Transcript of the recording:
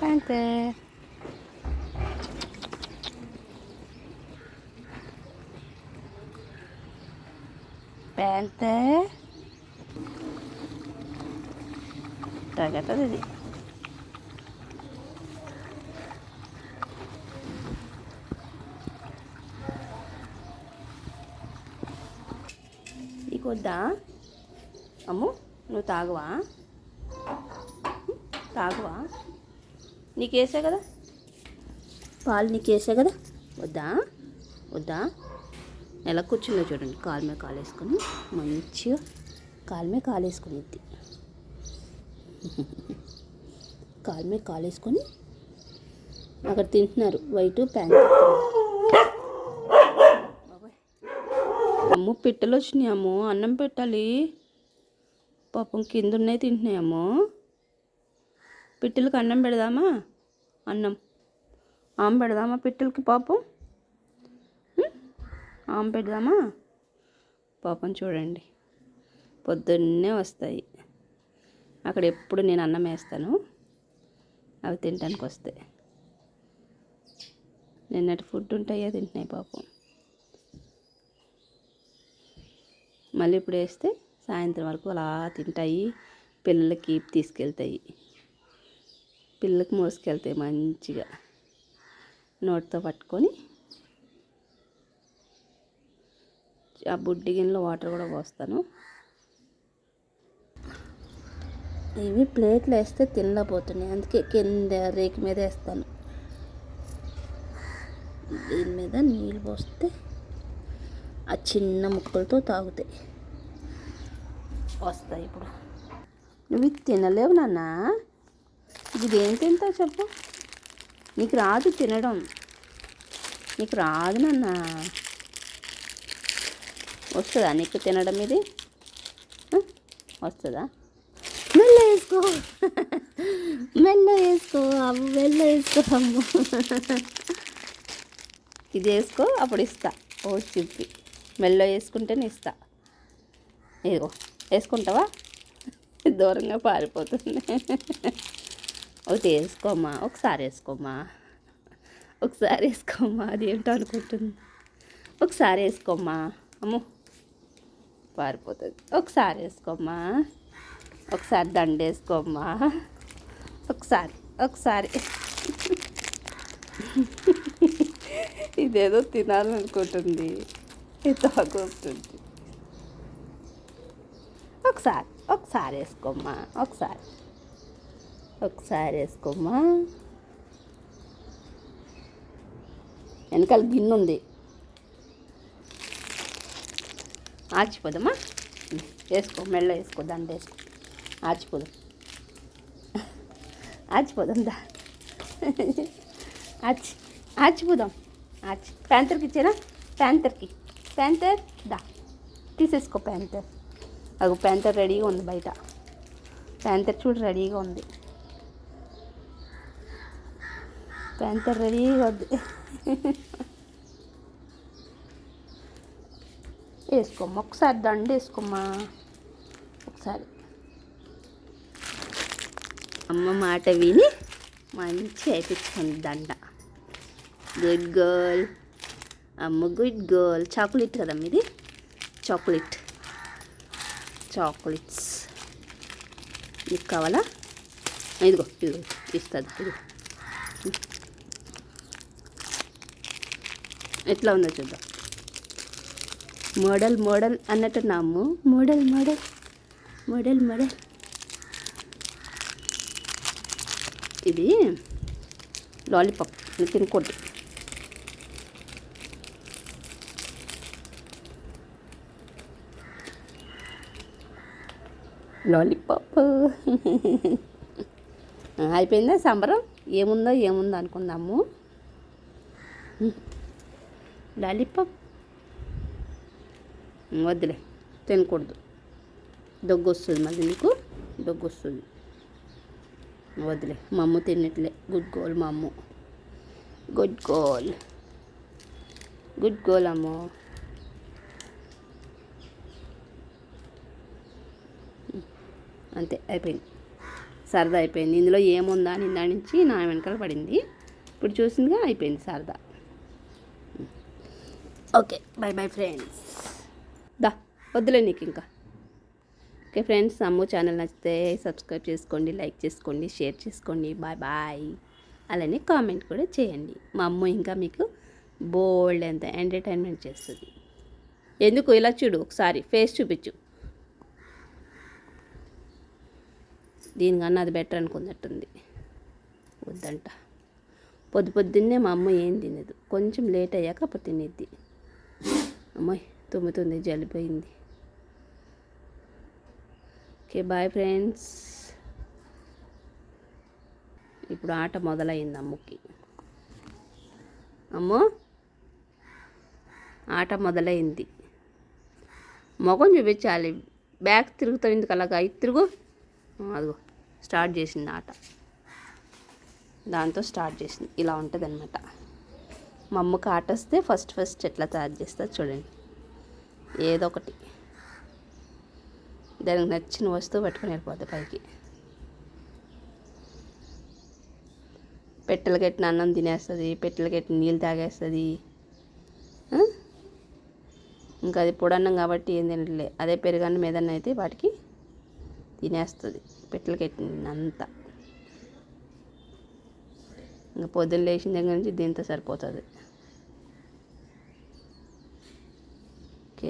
Panther. Panther. Tagata ఇది నీకు వద్దా అమ్ము నువ్వు తాగువా తాగువా నీకు వేసా కదా? పాలు నీకు వేసా కదా? వద్దా? వద్దా? ఎలా కూర్చుందో చూడండి. కాలు మీద కాలు వేసుకొని మంచిగా కాలు మీద కాలు వేసుకునిద్ది కాలు మీద కాలు వేసుకొని అక్కడ తింటున్నారు. White pant. అమ్మో పిట్టలు వచ్చినాయి అమ్మో. అన్నం పెట్టాలి. పాపం కింద ఉన్నాయి తింటున్నాయమ్మో పిట్టలకు అన్నం పెడదామా? అన్నం. ఆమె పెడదామా పిట్టలకి పాపం? ఆమె పెడదామా? పాపం చూడండి. పొద్దున్నే వస్తాయి. అక్కడ ఎప్పుడు నేను అన్నం వేస్తాను. అవి తినడానికి వస్తాయి. నిన్నటి ఫుడ్ ఉంటాయో తింటున్నాయి పాపం. మళ్ళీ ఇప్పుడు వేస్తే సాయంత్రం వరకు అలా తింటాయి. పిల్లలకి తీసుకెళ్తాయి. పిల్లకి మోసుకెళ్తాయి మంచిగా నోటితో పట్టుకొని ఆ బుడ్డి గిన్నెలో వాటర్ కూడా పోస్తాను. ఇవి ప్లేట్లు వేస్తే తినలేకపోతున్నాయి. అందుకే కింద రేకు మీద వేస్తాను. దీని మీద నీళ్ళు పోస్తే ఆ చిన్న ముక్కలతో తాగుతాయి. వస్తాయి ఇప్పుడు. నువ్వు తినలేవు నాన్నా? ఇది ఏం తింటావు చెప్పు? నీకు రాదు తినడం. నీకు రాదు నాన్న. వస్తుందా నీకు తినడం ఇది? వస్తుందా? మెల్ల వేసుకో. మెల్ల వేసుకో అమ్మ మెల్ల వేసుకో అమ్మ ఇది వేసుకో అప్పుడు ఇస్తా. ఓ చిప్పి. మెల్ల వేసుకుంటేనే ఇస్తా. ఇదిగో వేసుకుంటావా? దూరంగా పారిపోతుంది. ఒకటి వేసుకోమ్మా ఒకసారి వేసుకోమ్మా ఒకసారి వేసుకోమ్మా అది ఏంటో అనుకుంటుంది. ఒకసారి వేసుకోమ్మా అమ్మో పారిపోతుంది. ఒకసారి వేసుకోమ్మా ఒకసారి దండ వేసుకోమ్మా ఒకసారి ఒకసారి. ఇదేదో తినాలనుకుంటుంది. ఇది తాగొస్తుంది ఒకసారి ఒకసారి వేసుకోమ్మా ఒకసారి. ఒకసారి వేసుకోమ్మా. వెనకాల గిన్నె ఉంది. ఆచిపోదమ్మా వేసుకో మెల్ల వేసుకో దండ వేసుకో. ఆచిపోదాం ఆచిపోదాం దా ఆచి ఆచిపోదాం ఆచి ప్యాంతర్కి ఇచ్చారా ప్యాంతర్కి. ప్యాంతర్ దా. తీసేసుకో ప్యాంతర్. అది ప్యాంతర్ రెడీగా ఉంది బయట. ప్యాంతర్ చూడు రెడీగా ఉంది. ప్యాంతర్ రెడీ వద్దు వేసుకోమ్మా ఒకసారి దండ వేసుకోమ్మా ఒకసారి. అమ్మ మాట విని మంచి వేయించుకుంది దండ. గుడ్ గర్ల్ అమ్మ గుడ్ గర్ల్ చాక్లెట్ కదమ్మ ఇది చాక్లెట్ చాక్లెట్స్ నీకు కావాలా? ఇదిగో ఇదిగో ఇస్తుంది ఇదిగో. ఎట్లా ఉందో చూద్దాం. మోడల్ మోడల్ అన్నట్టున్నాము మోడల్ మోడల్. Model model. ఇది లాలీపాప్. తినకూడదు. లాలీపాప్. అయిపోయిందా సంబరం? ఏముందో ఏముందో అనుకుందాము. లాలీపాప్? వద్దులే తినకూడదు. దగ్గు వస్తుంది మళ్ళీ నీకు? దగ్గు వస్తుంది వదిలే మా అమ్మ తినట్లే. గుడ్ గోల్ మా అమ్మ. గుడ్ గోల్ గుడ్ గోల్ అమ్మో. అంతే అయిపోయింది. సరదా అయిపోయింది. ఇందులో ఏముందా అని దాని నుంచి నా వెనకాల పడింది. ఇప్పుడు చూసిందిగా అయిపోయింది సరదా. ఓకే బై బై ఫ్రెండ్స్ దా వద్దులే నీకు ఇంకా. ఓకే ఫ్రెండ్స్ అమ్ము ఛానల్ నచ్చితే సబ్స్క్రైబ్ చేసుకోండి లైక్ చేసుకోండి షేర్ చేసుకోండి బాయ్ బాయ్ అలానే కామెంట్ కూడా చేయండి. మా అమ్మ ఇంకా మీకు బోల్డ్ ఎంత ఎంటర్టైన్మెంట్ చేస్తుంది. ఎందుకు? ఇలా చూడు ఒకసారి ఫేస్ చూపించు. దీనికన్నా అది బెటర్ అనుకున్నట్టుంది. వద్దంట. పొద్దు పొద్దున్నే మా అమ్మ ఏం తినదు. కొంచెం లేట్ అయ్యాక అప్పుడు తినేది అమ్మాయి తుమ్ముతుంది జలిపోయింది ఓకే బాయ్ ఫ్రెండ్స్. ఇప్పుడు ఆట మొదలైంది అమ్మకి. అమ్మో ఆట మొదలైంది. మొఖం చూపించాలి. బ్యాక్ తిరుగుతావు ఎందుకు అలాగా? ఇది తిరుగు. అదిగో స్టార్ట్ చేసింది ఆట. దాంతో స్టార్ట్ చేసింది. ఇలా ఉంటుంది అనమాట మా అమ్మ ఆట వస్తే ఫస్ట్ ఫస్ట్ ఎట్లా తయారు చేస్తా చూడండి. ఏదో ఒకటి దానికి నచ్చిన వస్తువు పట్టుకొని వెళ్ళిపోద్ది పైకి. పెట్టెలు కట్టిన అన్నం తినేస్తుంది పెట్టెలు కట్టిన నీళ్ళు తాగేస్తుంది. ఇంకా అది పొడన్నం కాబట్టి ఏం తినట్లే. అదే పెరుగన్నం ఏదన్నా అయితే వాటికి తినేస్తుంది పెట్టెలు కట్టినంత. ఇంకా పొద్దున్న లేచిన దగ్గర నుంచి దీంతో సరిపోతుంది.